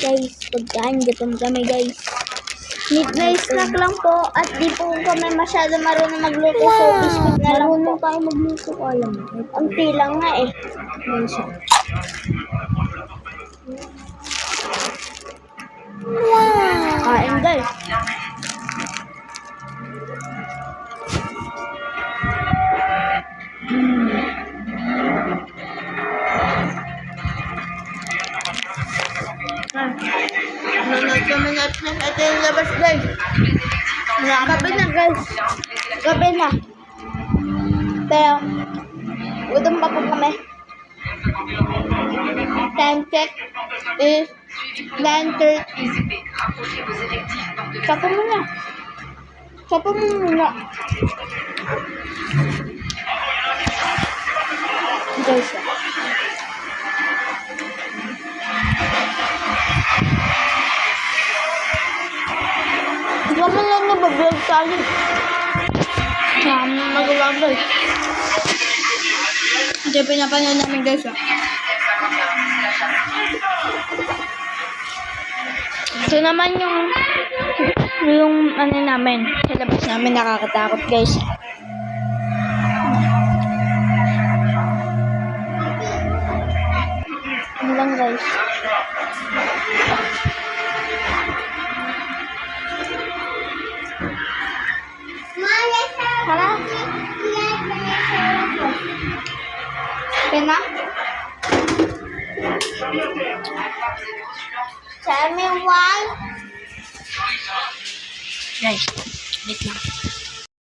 Yan, gutom kami guys. Midnight snack lang po at di po kami masyado marunong magluto so biscuit na lang po. tayo magluto ko alam mo. Ang tilang nga eh. Yan siya. Wow! Kain guys. Nanonood kami Netflix at yung labas guys. Gabi na guys. Gabi na. Pero, gutom pa po kami. Time check is 9.30. Sapo mo na. Sapo muna. Guys. Di ba man lang nabablog tayo? Kaya magawa guys. Ito pinapanood namin guys. ah. Ito naman yung yung ano namin, sa labas namin nakakatakot guys. Ano lang guys. Pena? Tell me why. Guys, wait lang.